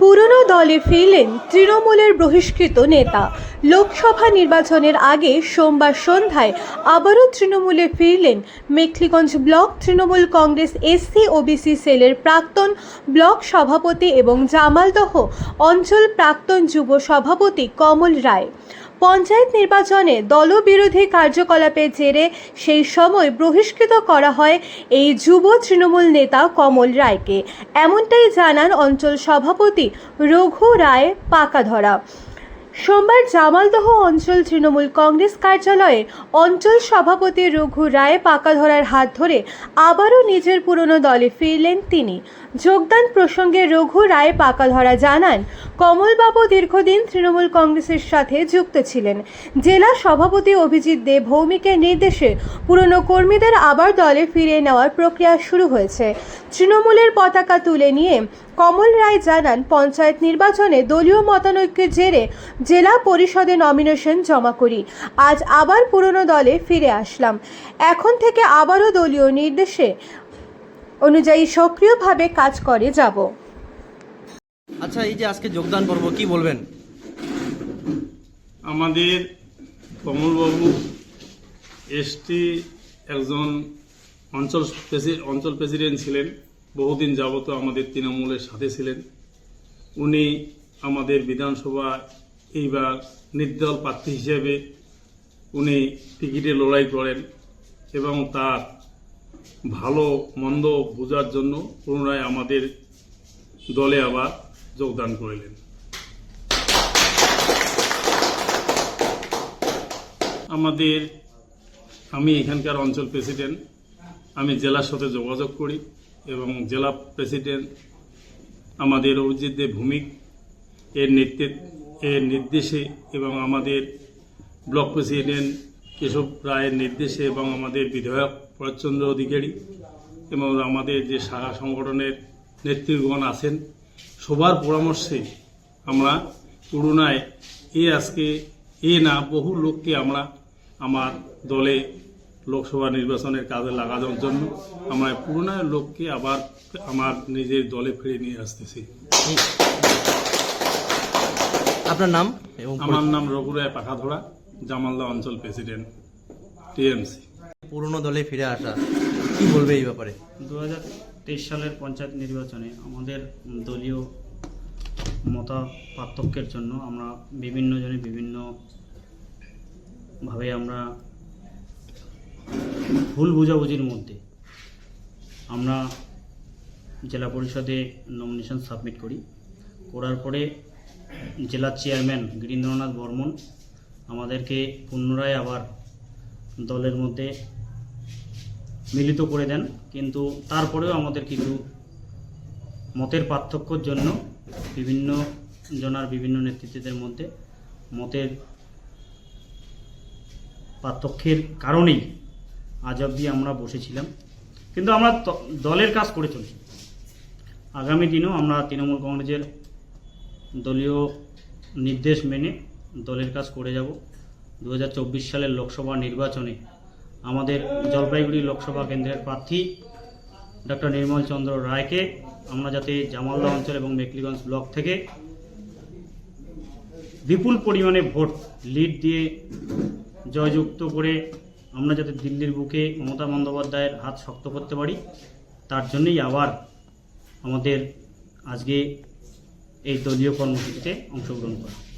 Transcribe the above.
পুরনো দলে ফিরলেন তৃণমূলের বহিষ্কৃত নেতা। লোকসভা নির্বাচনের আগে সোমবার সন্ধ্যায় আবারও তৃণমূলে ফিরলেন Mekhliganj block Trinamool Congress SC OBC সেলের প্রাক্তন ব্লক সভাপতি এবং জামালদহ অঞ্চল প্রাক্তন যুব সভাপতি কমল রায়। পঞ্চায়েত নির্বাচনে দলবিরোধী কার্যকলাপের জেরে সেই সময় বহিষ্কৃত করা হয় এই যুব তৃণমূল নেতা কমল রায়কে। এমনটাই জানান অঞ্চল সভাপতি রঘু রায় পাকাধরা। সোমবার জামালদহ অঞ্চল তৃণমূল কংগ্রেস কার্যালয়ে অঞ্চল সভাপতি রঘু রায় পাকাধরার হাত ধরে আবারও নিজের পুরনো দলে ফিরলেন তিনি। যোগদান প্রসঙ্গে রঘু রায় পাকাধরা জানান, কমলবাবু দীর্ঘদিন তৃণমূল কংগ্রেসের সাথে যুক্ত ছিলেন। জেলা সভাপতি অভিজিৎ দে ভৌমিকের নির্দেশে পুরনো কর্মীদের আবার দলে ফিরিয়ে নেওয়ার প্রক্রিয়া শুরু হয়েছে। তৃণমূলের পতাকা তুলে নিয়ে কমল রায় জানান, পঞ্চায়েত নির্বাচনে দলীয় মতানৈক্যের জেরে জেলা পরিষদে নমিনেশন জমা করি। আজ আবার পুরনো দলে ফিরে আসলাম। এখন থেকে আবারও দলীয় নির্দেশে অনুযায়ী সক্রিয়ভাবে কাজ করে যাব। আচ্ছা এই যে আজকে যোগদান পর্ব কি বলবেন? আমাদের কমলবাবু এসটি একজন অঞ্চল অঞ্চল প্রেসিডেন্ট ছিলেন বহুদিন যাবত আমাদের তৃণমূলের সাথে ছিলেন। উনি আমাদের বিধানসভা এইবার নির্দল প্রার্থী হিসেবে উনি টিকিটে লড়াই করেন এবং তার ভালো, মন্দ বোঝার জন্য পুনরায় আমাদের দলে আবার যোগদান করিলেন। আমাদের, আমি এখানকার অঞ্চল প্রেসিডেন্ট, আমি জেলার সাথে যোগাযোগ করি এবং জেলা প্রেসিডেন্ট আমাদের অভিজিৎ দেব ভূমিক এর নেতৃত্ব এর নির্দেশে এবং আমাদের ব্লক প্রেসিডেন্ট কেশব রায়ের নির্দেশে এবং আমাদের বিধায়ক পরচন্দ্র অধিকারী এবং আমাদের যে শাখা সংগঠনের নেতৃগণ আছেন, সবার পরামর্শে আমরা পুরোনায় এ আজকে এ না বহু লোককে আমরা আমার দলে লোকসভা নির্বাচনের কাজে লাগানোর জন্য আমরা পুরোনায় লোককে আবার আমার নিজের দলে ফিরে নিয়ে আসতেছি। আপনার নাম এবং আমার নাম রঘুরায় পাখাধরা জামালদা অঞ্চল প্রেসিডেন্ট টিএমসি। পুরনো দলে ফিরে আসা কি বলবে এই ব্যাপারে? দু হাজার তেইশ সালের পঞ্চায়েত নির্বাচনে আমাদের দলীয় মতা পার্থক্যের জন্য আমরা বিভিন্ন জনে বিভিন্ন ভাবে আমরা ভুল বোঝাবুঝির মধ্যে আমরা জেলা পরিষদে নমিনেশন সাবমিট করি। করার পরে জেলার চেয়ারম্যান গিরীন্দ্রনাথ বর্মন আমাদেরকে পুনরায় আবার দলের মধ্যে মিলিত করে দেন। কিন্তু তারপরেও আমাদের কিছু মতের পার্থক্যর জন্য বিভিন্ন জনার বিভিন্ন নেতৃত্বের মধ্যে মতের পার্থক্যের কারণেই আজ অব্দি আমরা বসেছিলাম। কিন্তু আমরা দলের কাজ করে চলছি। আগামী দিনেও আমরা তৃণমূল কংগ্রেসের দলীয় নির্দেশ মেনে দলের কাজ করে যাব। দু হাজার চব্বিশ সালের লোকসভা নির্বাচনে আমাদের জলপাইগুড়ি লোকসভা কেন্দ্রের প্রার্থী ডক্টর নির্মল চন্দ্র রায়কে আমরা যাতে জামালদা অঞ্চল এবং মেকলিগঞ্জ ব্লক থেকে বিপুল পরিমাণে ভোট, লিড দিয়ে জয়যুক্ত করে আমরা যাতে দিল্লির বুকে মমতা বন্দ্যোপাধ্যায়ের হাত শক্ত করতে পারি, তার জন্যই আবার আমাদের আজকে এই দলীয় কর্মসূচিতে অংশগ্রহণ করা।